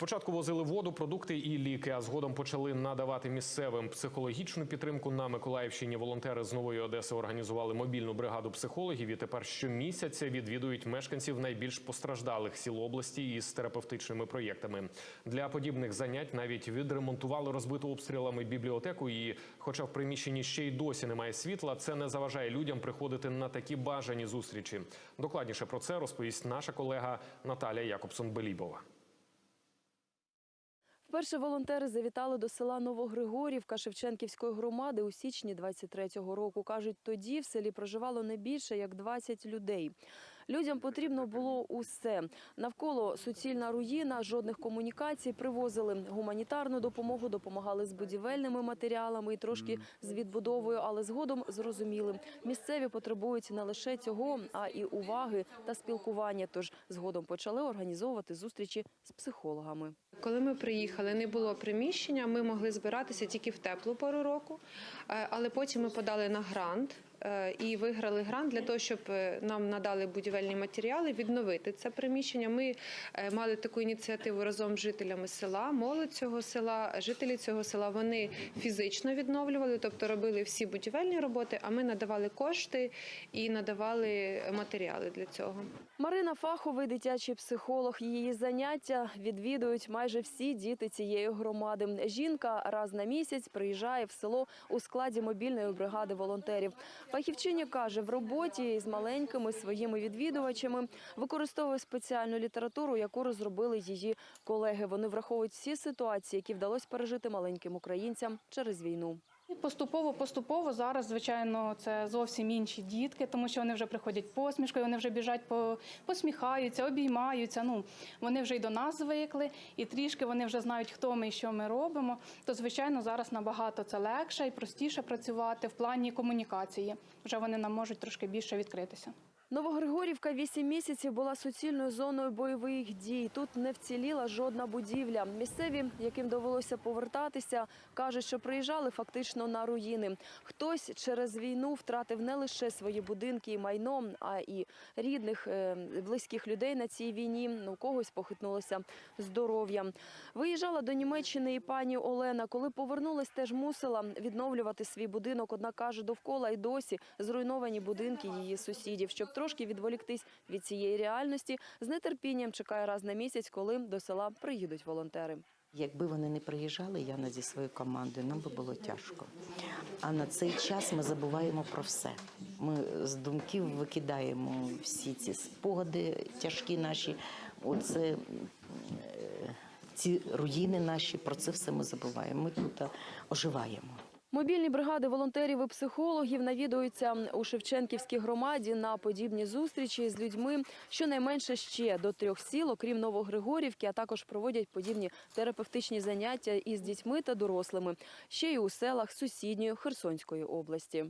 Спочатку возили воду, продукти і ліки, а згодом почали надавати місцевим психологічну підтримку. На Миколаївщині волонтери з нової Одеси організували мобільну бригаду психологів. І тепер щомісяця відвідують мешканців найбільш постраждалих сіл області із терапевтичними проєктами. Для подібних занять навіть відремонтували розбиту обстрілами бібліотеку. І, хоча в приміщенні ще й досі немає світла, це не заважає людям приходити на такі бажані зустрічі. Докладніше про це розповість наша колега Наталя Якобсон-Белібова. Вперше волонтери завітали до села Новогригорівка Шевченківської громади у січні 23-го року. Кажуть, тоді в селі проживало не більше як 20 людей. Людям потрібно було усе. Навколо суцільна руїна, жодних комунікацій. Привозили гуманітарну допомогу, допомагали з будівельними матеріалами і трошки з відбудовою, але згодом зрозуміли, місцеві потребують не лише цього, а і уваги та спілкування. Тож згодом почали організовувати зустрічі з психологами. Коли ми приїхали, не було приміщення, ми могли збиратися тільки в теплу пору року, Е, але потім ми подали на грант і виграли грант для того, щоб е, нам надали будівельні матеріали, відновити це приміщення. Ми е, мали таку ініціативу разом з жителями села, молодь цього села, жителі цього села. Вони фізично відновлювали, тобто робили всі будівельні роботи. А ми надавали кошти і надавали матеріали для цього. Марина Фаховий, дитячий психолог. Її заняття відвідують майже всі діти цієї громади. Жінка раз на місяць приїжджає в село у складі мобільної бригади волонтерів. Фахівчиня каже, в роботі з маленькими своїми відвідувачами використовує спеціальну літературу, яку розробили її колеги. Вони враховують всі ситуації, які вдалося пережити маленьким українцям через війну. І Поступово, поступово зараз, звичайно, це зовсім інші дітки, тому що вони вже приходять посмішкою, вони вже біжать, по, посміхаються, обіймаються. Ну вони вже й до нас звикли, і трішки вони вже знають, хто ми і що ми робимо. То звичайно, зараз набагато це легше і простіше працювати в плані комунікації. Вже вони нам можуть трошки більше відкритися. Новогригорівка вісім місяців була суцільною зоною бойових дій. Тут не вціліла жодна будівля. Місцеві, яким довелося повертатися, кажуть, що приїжджали фактично на руїни. Хтось через війну втратив не лише свої будинки і майно, а і рідних, е, близьких людей на цій війні. У когось похитнулося здоров'я. Виїжджала до Німеччини і пані Олена. Коли повернулась, теж мусила відновлювати свій будинок. Однак каже, довкола й досі зруйновані будинки її сусідів. Щоб трошки відволіктись від цієї реальності, з нетерпінням чекає раз на місяць, коли до села приїдуть волонтери. Якби вони не приїжджали, Яна зі своєю командою, нам би було тяжко. А на цей час ми забуваємо про все. Ми з думків викидаємо всі ці спогади тяжкі наші. Оце е, ці руїни наші, про це все ми забуваємо. Ми тут оживаємо. Мобільні бригади волонтерів і психологів навідуються у Шевченківській громаді на подібні зустрічі з людьми щонайменше ще до трьох сіл, окрім Новогригорівки, а також проводять подібні терапевтичні заняття із дітьми та дорослими, ще й у селах сусідньої Херсонської області.